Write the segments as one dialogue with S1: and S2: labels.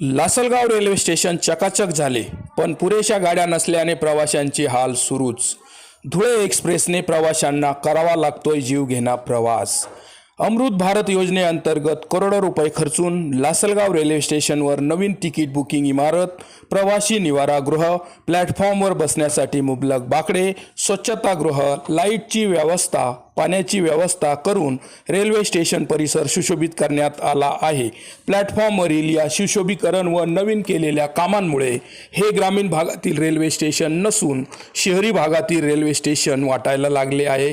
S1: Lasalgaon railway station चकाचक झाले पण पुरेशा गाड्या नसल्याने प्रवाशांची हाल सुरूच. धुळे एक्सप्रेसने प्रवाशांना करावा लागतोय जीवघेणा प्रवास. अमृत भारत योजनेअंतर्गत करोडो रुपये खर्चून लासलगाव रेल्वे स्टेशनवर नवीन तिकीट बुकिंग इमारत प्रवासी निवारागृह प्लॅटफॉर्मवर बसण्यासाठी मुबलक बाकडे स्वच्छतागृह लाईटची व्यवस्था पाण्याची व्यवस्था करून रेल्वे स्टेशन परिसर सुशोभित करण्यात आला आहे. प्लॅटफॉर्मवरील या सुशोभीकरण व नवीन केलेल्या कामांमुळे हे ग्रामीण भागातील रेल्वे स्टेशन नसून शहरी भागातील रेल्वे स्टेशन वाटायला लागले आहे.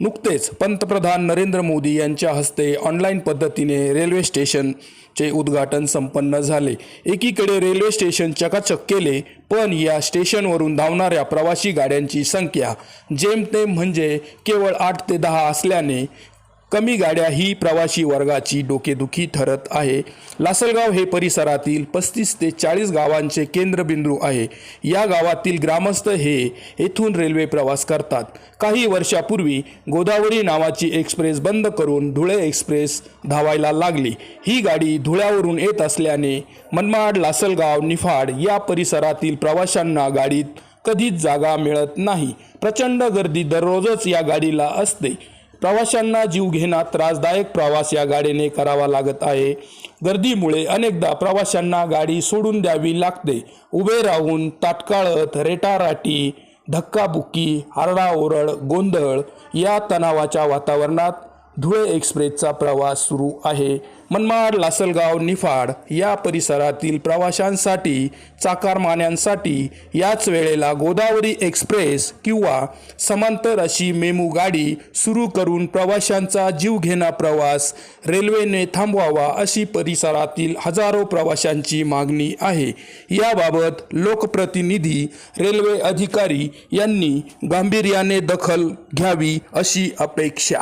S1: नुकतेच पंतप्रधान नरेंद्र मोदी यांच्या हस्ते ऑनलाईन पद्धतीने रेल्वे स्टेशनचे उद्घाटन संपन्न झाले. एकीकडे रेल्वे स्टेशन चकाचक केले पण या स्टेशनवरून धावणाऱ्या प्रवासी गाड्यांची संख्या जेमतेम म्हणजे केवळ आठ ते दहा असल्याने कमी गाड्या ही प्रवासी वर्गाची डोकेदुखी ठरत आहे. लासलगाव हे परिसरातील पस्तीस ते चाळीस गावांचे केंद्रबिंदू आहे. या गावातील ग्रामस्थ हे येथून रेल्वे प्रवास करतात. काही वर्षापूर्वी गोदावरी नावाची एक्सप्रेस बंद करून धुळे एक्सप्रेस धावायला लागली. ही गाडी धुळ्यावरून येत असल्याने मनमाड लासलगाव निफाड या परिसरातील प्रवाशांना गाडीत कधीच जागा मिळत नाही. प्रचंड गर्दी दररोजच या गाडीला असते. प्रवाशांना जीवघेणा त्रासदायक प्रवास या गाडीने करावा लागत आहे. गर्दीमुळे अनेकदा प्रवाशांना गाडी सोडून द्यावी लागते. उभे राहून ताटकाळत रेटाराटी धक्काबुक्की आरडाओरड गोंधळ या तणावाच्या वातावरणात धुळे एक्सप्रेसचा प्रवास सुरू आहे. मनमाड लासलगाव निफाड या परिसरातील प्रवाशांसाठी चाकारमान्यांसाठी याच वेळेला गोदावरी एक्सप्रेस किंवा समांतर अशी मेमू गाडी सुरू करून प्रवाशांचा जीवघेणा प्रवास रेल्वेने थांबवावा अशी परिसरातील हजारो प्रवाशांची मागणी आहे. याबाबत लोकप्रतिनिधी रेल्वे अधिकारी यांनी गांभीर्याने दखल घ्यावी अशी अपेक्षा.